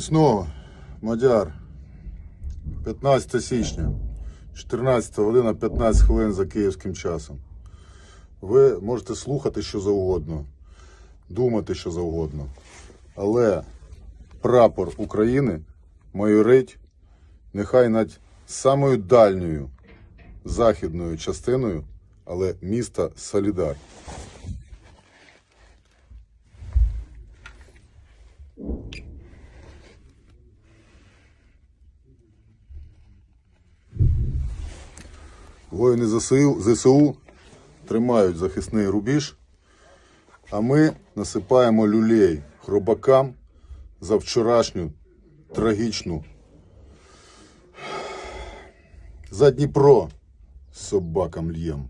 Міцного, Мадяр. 15 січня, 14 година 15 хвилин за київським часом. Ви можете слухати що завгодно, думати що завгодно. Але прапор України майорить нехай над самою дальньою західною частиною, але міста Солідар. Воїни ЗСУ, тримають захисний рубіж, а ми насипаємо люлей хробакам за вчорашню трагічну. За Дніпро собакам л'єм.